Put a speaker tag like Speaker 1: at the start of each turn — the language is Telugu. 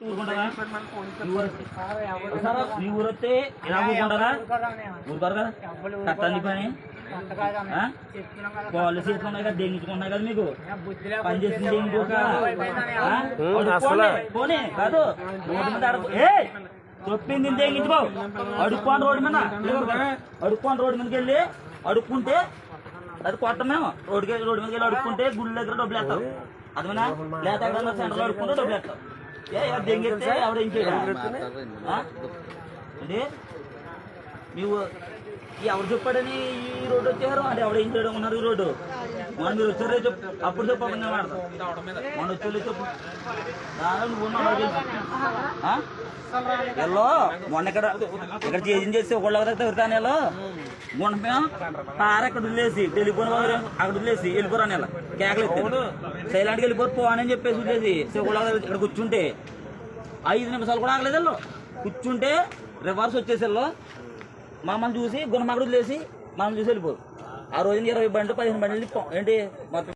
Speaker 1: ఊరుకుంటారా? మీ ఊరు సారా, మీ ఊరు వస్తే ఇలా ఊరుకుంటారా? ఊరుకోరు కదా? పని? ఆ? పాలసీ ఎట్లా ఉన్నాయి కదా మీకు? పని చేసింది. పోనీ కాదు. రోడ్డు మీద చెప్పింది తెగించుకో అడుక్కోండి రోడ్డు మీద. అడుక్కోండి రోడ్డు మీదకి వెళ్ళి అడుక్కుంటే అది కొట్టమేమో రోడ్డుకి రోడ్డు మీదకి వెళ్ళి అడుక్కుంటే గుడి దగ్గర డబ్బులు వేస్తారు అదేనా లేదా సెంటర్లో అడుక్కుంటే డబ్బులు వేస్తారు ఏ నువ్వు ఎవరు చెప్పాడని ఈ రోడ్డు వచ్చారు అంటే ఎవరు ఏం చేయడం ఉన్నారు ఈ రోడ్డు మొన్న మీరు వచ్చారే చెప్పు అప్పుడు చెప్పు నేను మాడతాం మొన్న వచ్చే చెప్పు దాని నువ్వు ఎల్లో మొన్న ఇక్కడ ఇక్కడ చేసింది చేసి ఒకళ్ళ దగ్గర తిరుగుతాను ఎల్లో గుండమే పార అక్కడ వదిలేసి టెలిఫోన్ వారు అక్కడ వదిలేసి వెళ్ళిపోరాను ఇలా కేకలు ఎత్తాను సైలెంట్గా వెళ్ళిపోరు పోనని చెప్పేసి వదిలేసి ఒకళ్ళ ఇక్కడ కూర్చుంటే ఐదు నిమిషాలు కూడా ఆగలేదు వెళ్ళు. కూర్చుంటే రివర్స్ వచ్చేసేళ్ళు మమ్మల్ని చూసి గుణమగడు లేచి మనం చూసి వెళ్ళిపోరు. ఆ రోజున ఇరవై బండ్లు పదిహేను బండ్లు ఏంటి మొత్తం